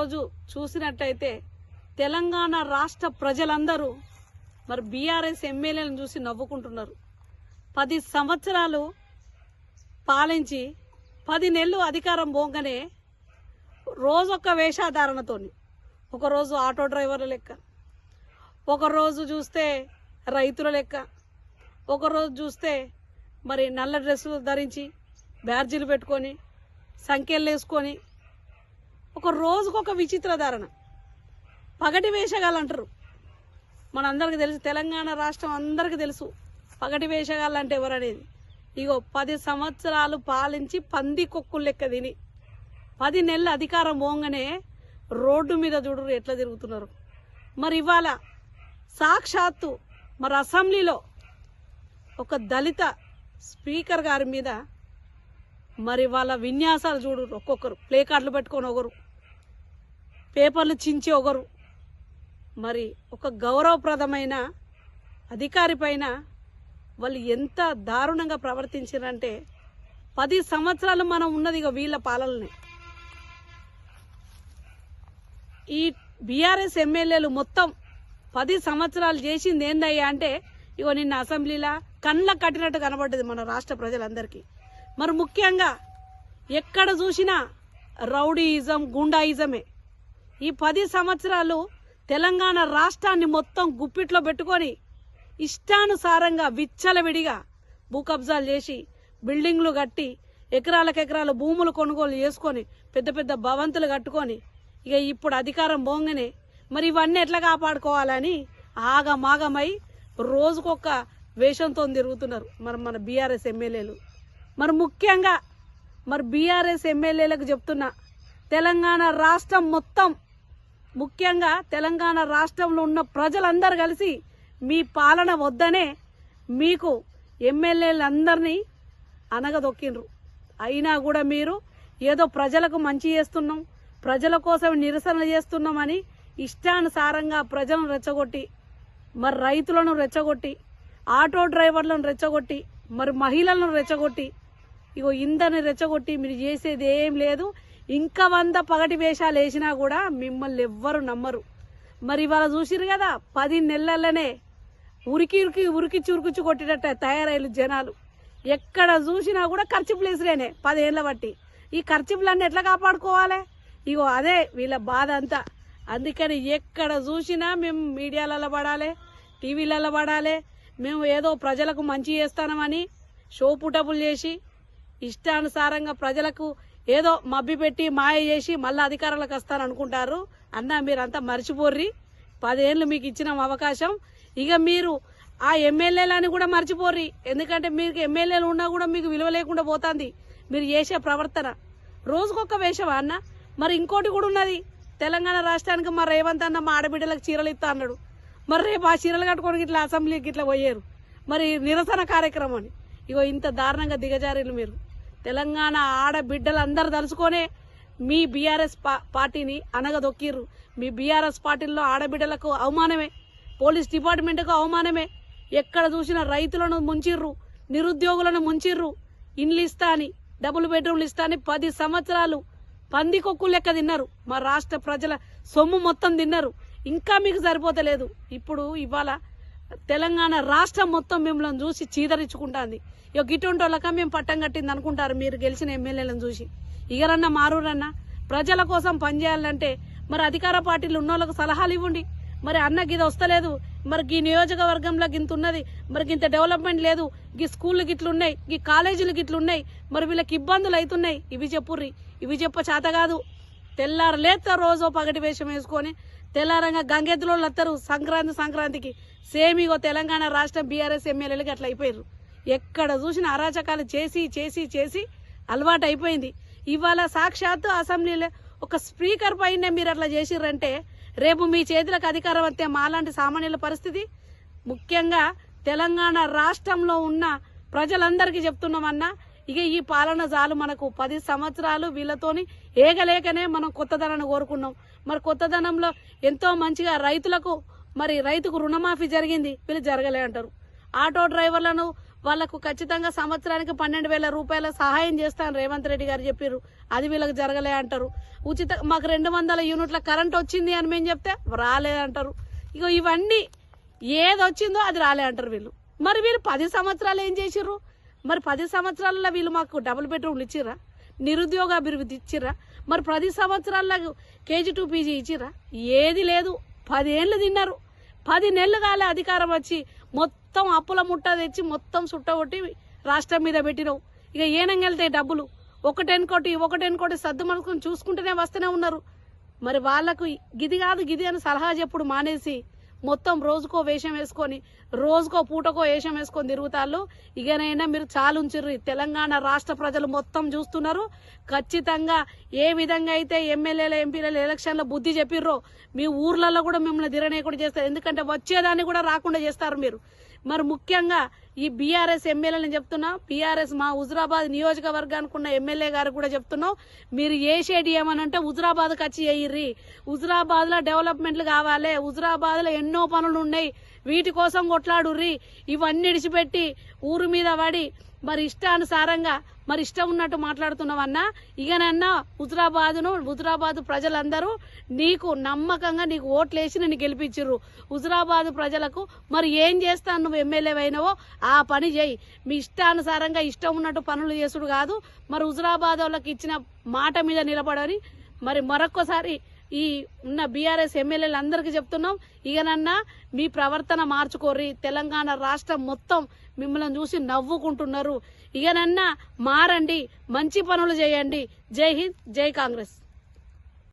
ఈరోజు చూసినట్టయితే తెలంగాణ రాష్ట్ర ప్రజలందరూ మరి బీఆర్ఎస్ ఎమ్మెల్యేలను చూసి నవ్వుకుంటున్నారు. పది సంవత్సరాలు పాలించి పది నెలలు అధికారం పోగానే రోజొక్క వేషాధారణతోని ఒకరోజు ఆటో డ్రైవర్ల లెక్క ఒకరోజు చూస్తే రైతుల లెక్క ఒకరోజు చూస్తే మరి నల్ల డ్రెస్సులు ధరించి బ్యార్జీలు పెట్టుకొని సంఖ్యలు వేసుకొని ఒక రోజుకొక విచిత్ర ధారణ. పగటి వేషగాళ్ళు అంటారు. మనందరికి తెలుసు తెలంగాణ రాష్ట్రం అందరికీ తెలుసు. పగటి వేషగాళ్ళు అంటే ఎవరనేది? ఇగో పది సంవత్సరాలు పాలించి పంది కొక్కులు లెక్క తిని పది నెలలు అధికారం పోగానే రోడ్డు మీద చూడరు ఎట్లా తిరుగుతున్నారు. మరి ఇవాళ సాక్షాత్తు మరి అసెంబ్లీలో ఒక దళిత స్పీకర్ గారి మీద మరి వాళ్ళ విన్యాసాలు చూడరు ఒక్కొక్కరు. ప్లే కార్డులు పెట్టుకొని ఒకరు. పేపర్లు చించి ఒకరు మరి ఒక గౌరవప్రదమైన అధికారి పైన వాళ్ళు ఎంత దారుణంగా ప్రవర్తించారంటే పది సంవత్సరాలు మనం ఉన్నది ఇక వీళ్ళ పాలనని. ఈ బీఆర్ఎస్ ఎమ్మెల్యేలు మొత్తం పది సంవత్సరాలు చేసింది ఏందయ్యా అంటే ఇగో నిన్న అసెంబ్లీలా కళ్ళ కట్టినట్టు కనబడ్డది మన రాష్ట్ర ప్రజలందరికీ. మరి ముఖ్యంగా ఎక్కడ చూసినా రౌడీయిజం గుండాయిజమే. ఈ పది సంవత్సరాలు తెలంగాణ రాష్ట్రాన్ని మొత్తం గుప్పిట్లో పెట్టుకొని ఇష్టానుసారంగా విచ్చలవిడిగా భూ కబ్జాలు చేసి బిల్డింగ్లు కట్టి ఎకరాలకు భూములు కొనుగోలు చేసుకొని పెద్ద పెద్ద భవంతులు కట్టుకొని ఇక ఇప్పుడు అధికారం పోగానే మరి ఇవన్నీ ఎట్లా కాపాడుకోవాలని ఆగమాగమై రోజుకొక వేషంతో తిరుగుతున్నారు. మరి మన బీఆర్ఎస్ ఎమ్మెల్యేలు. మరి ముఖ్యంగా మరి బీఆర్ఎస్ ఎమ్మెల్యేలకు చెప్తున్నా తెలంగాణ రాష్ట్రం మొత్తం ముఖ్యంగా తెలంగాణ రాష్ట్రంలో ఉన్న ప్రజలందరూ కలిసి మీ పాలన వద్దనే మీకు ఎమ్మెల్యేలందరినీ అనగదొక్కిండ్రు. అయినా కూడా మీరు ఏదో ప్రజలకు మంచి చేస్తున్నాం ప్రజల కోసం నిరసన చేస్తున్నామని ఇష్టానుసారంగా ప్రజలను రెచ్చగొట్టి మరి రైతులను రెచ్చగొట్టి ఆటో డ్రైవర్లను రెచ్చగొట్టి మరి మహిళలను రెచ్చగొట్టి ఇగో ఇందని రెచ్చగొట్టి మీరు చేసేది ఏం లేదు. ఇంకా వంద పగటి వేషాలు వేసినా కూడా మిమ్మల్ని ఎవ్వరు నమ్మరు. మరి ఇవాళ చూసిరు కదా పది నెలలనే ఉరికి ఉరికి ఉరికి చురుకుచ్చు కొట్టినట్ట తయారయ్యారు జనాలు. ఎక్కడ చూసినా కూడా ఖర్చు ప్లేసులేనే పదేళ్ళ బట్టి. ఈ ఖర్చులన్నీ ఎట్లా కాపాడుకోవాలి? ఇగో అదే వీళ్ళ బాధ అంతా. అందుకని ఎక్కడ చూసినా మేము మీడియాలలో పడాలి టీవీలలో పడాలి మేము ఏదో ప్రజలకు మంచి చేస్తామని షో పుటపులు చేసి ఇష్టానుసారంగా ప్రజలకు ఏదో మబ్బి పెట్టి మాయ చేసి మళ్ళీ అధికారంలోకి వస్తారనుకుంటారు. అన్న మీరంతా మర్చిపోర్రి. పదేళ్ళు మీకు ఇచ్చిన అవకాశం. ఇక మీరు ఆ ఎమ్మెల్యేలని కూడా మర్చిపోర్రి. ఎందుకంటే మీకు ఎమ్మెల్యేలు ఉన్నా కూడా మీకు విలువ లేకుండా పోతుంది. మీరు చేసే ప్రవర్తన. రోజుకొక వేషమా అన్న? మరి ఇంకోటి కూడా ఉన్నది. తెలంగాణ రాష్ట్రానికి మా రేవంత్ అన్న మా ఆడబిడ్డలకు చీరలు ఇస్తా అన్నాడు. మరి రేపు ఆ చీరలు కట్టుకొని ఇట్లా అసెంబ్లీకి ఇట్లా పోయారు. మరి నిరసన కార్యక్రమం అని. ఇగో ఇంత దారుణంగా దిగజారీలు మీరు. తెలంగాణ ఆడబిడ్డలందరూ తలుచుకొనే మీ బీఆర్ఎస్ పార్టీని అనగదొక్కిర్రు. మీ బీఆర్ఎస్ పార్టీల్లో ఆడబిడ్డలకు అవమానమే పోలీస్ డిపార్ట్మెంట్కు అవమానమే. ఎక్కడ చూసినా రైతులను ముంచిర్రు నిరుద్యోగులను ముంచిర్రు. ఇండ్లు ఇస్తా అని డబుల్ బెడ్రూమ్లు ఇస్తా అని పది సంవత్సరాలు పందికొక్కు లెక్క తిన్నారు. మా రాష్ట్ర ప్రజల సొమ్ము మొత్తం తిన్నారు. ఇంకా మీకు సరిపోతలేదు. ఇప్పుడు ఇవాళ తెలంగాణ రాష్ట్రం మొత్తం మిమ్మల్ని చూసి చీదరించుకుంటాంది. ఇక గిటువంటి వాళ్ళక మేము పట్టం కట్టింది అనుకుంటారు మీరు గెలిచిన ఎమ్మెల్యేలను చూసి. ఇగరన్నా మారూరన్నా ప్రజల కోసం పనిచేయాలంటే మరి అధికార పార్టీలు ఉన్న సలహాలు ఇవ్వండి. మరి అన్నకి ఇది వస్తలేదు మరి ఈ నియోజకవర్గంలో గింత ఉన్నది మరి ఇంత డెవలప్మెంట్ లేదు ఈ స్కూళ్ళు గిట్లున్నాయి ఈ కాలేజీలు గిట్లున్నాయి మరి వీళ్ళకి ఇబ్బందులు అవుతున్నాయి ఇవి చెప్పుర్రి ఇవి చెప్ప చేత కాదు. తెల్లారు లేత రోజో పగటి వేషం వేసుకొని తెల్లారంగా గంగెద్దులో వస్తారు సంక్రాంతి సంక్రాంతికి సేమ్ ఇగో తెలంగాణ రాష్ట్రం బీఆర్ఎస్ ఎమ్మెల్యేలకి అట్లా అయిపోయారు ఎక్కడ చూసిన అరాచకాలు చేసి చేసి చేసి అలవాటు అయిపోయింది. ఇవాళ సాక్షాత్తు అసెంబ్లీలో ఒక స్పీకర్ పైన మీరు అట్లా చేసిర్రంటే రేపు మీ చేతులకు అధికారం వస్తే మాలాంటి సామాన్యుల పరిస్థితి? ముఖ్యంగా తెలంగాణ రాష్ట్రంలో ఉన్న ప్రజలందరికీ చెప్తున్నామన్నా ఇక ఈ పాలన చాలు మనకు. పది సంవత్సరాలు వీళ్ళతోని ఏగలేకనే మనం కొత్తదనాన్ని కోరుకున్నాం. మరి కొత్తదనంలో ఎంతో మంచిగా రైతులకు మరి రైతుకు రుణమాఫీ జరిగింది. వీళ్ళు జరగలే అంటారు. ఆటో డ్రైవర్లను వాళ్ళకు ఖచ్చితంగా సంవత్సరానికి పన్నెండు వేల రూపాయల సహాయం చేస్తాను రేవంత్ రెడ్డి గారు చెప్పారు అది వీళ్ళకి జరగలే అంటారు. ఉచిత మాకు రెండు వందల యూనిట్ల కరెంట్ వచ్చింది అని మేము చెప్తే రాలేదంటారు ఇక ఇవన్నీ ఏది వచ్చిందో అది రాలే అంటారు వీళ్ళు. మరి వీళ్ళు పది సంవత్సరాలు ఏం చేసిర్రు? మరి పది సంవత్సరాలలో వీళ్ళు మాకు డబుల్ బెడ్రూమ్లు ఇచ్చిర్రా? నిరుద్యోగ అభివృద్ధి ఇచ్చిర్రా? మరి పది సంవత్సరాలకు కేజీ టూ పీజీ ఇచ్చిర్రా? ఏది లేదు. పదేళ్ళు తిన్నారు. పది నెలలు కాలే అధికారం వచ్చి మొత్తం అప్పుల ముట్ట తెచ్చి మొత్తం సుట్టగొట్టి రాష్ట్రం మీద పెట్టినావు. ఇక ఏనంగెళ్తాయి డబ్బులు? ఒకటెనుకోటి ఒకటెనుకోటి సర్దు మనసుకొని చూసుకుంటూనే వస్తూనే ఉన్నారు. మరి వాళ్ళకు గిది కాదు గిది అని సలహా చెప్పుడు మానేసి మొత్తం రోజుకో వేషం వేసుకొని రోజుకో పూటకో వేషం వేసుకొని తిరుగుతాళ్ళు. ఇకనైనా మీరు చాలుంచిర్రు. తెలంగాణ రాష్ట్ర ప్రజలు మొత్తం చూస్తున్నారు. ఖచ్చితంగా ఏ విధంగా అయితే ఎమ్మెల్యేల ఎంపీల ఎలక్షన్ల బుద్ధి చెప్పిర్రో మీ ఊర్లలో కూడా మిమ్మల్ని దిరనేకుండా చేస్తారు. ఎందుకంటే వచ్చేదాన్ని కూడా రాకుండా చేస్తారు మీరు. మరి ముఖ్యంగా ఈ బీఆర్ఎస్ ఎమ్మెల్యేలను చెప్తున్నా బీఆర్ఎస్ మా హుజరాబాద్ నియోజకవర్గానికి ఉన్న ఎమ్మెల్యే గారు కూడా చెప్తున్నాం మీరు ఏసేటి ఏమనంటే హుజరాబాద్కి వచ్చి వేయిర్రి హుజరాబాద్లో డెవలప్మెంట్లు కావాలి హుజరాబాద్లో ఎన్నో పనులు ఉన్నాయి వీటి కోసం కొట్లాడుర్రి. ఇవన్నీ ఇడిచిపెట్టి ఊరు మీద పడి మరి ఇష్టానుసారంగా మరి ఇష్టం ఉన్నట్టు మాట్లాడుతున్నావన్నా. ఇకనన్నా హుజరాబాదును హుజరాబాద్ ప్రజలందరూ నీకు నమ్మకంగా నీకు ఓట్లేసి నేను గెలిపించరు హుజరాబాద్ ప్రజలకు మరి ఏం చేస్తాను నువ్వు ఎమ్మెల్యే అయినవో ఆ పని చేయి. మీ ఇష్టానుసారంగా ఇష్టం ఉన్నట్టు పనులు చేసుడు కాదు. మరి హుజరాబాద్ వాళ్ళకి ఇచ్చిన మాట మీద నిలబడని మరి మరొక్కసారి ఈ ఉన్న బీఆర్ఎస్ ఎమ్మెల్యేలు అందరికీ చెప్తున్నాం. ఇకనన్నా మీ ప్రవర్తన మార్చుకోర్రి. తెలంగాణ రాష్ట్రం మొత్తం మిమ్మల్ని చూసి నవ్వుకుంటున్నారు. ఇకనన్నా మారండి. మంచి పనులు చేయండి. జై హింద్ జై కాంగ్రెస్.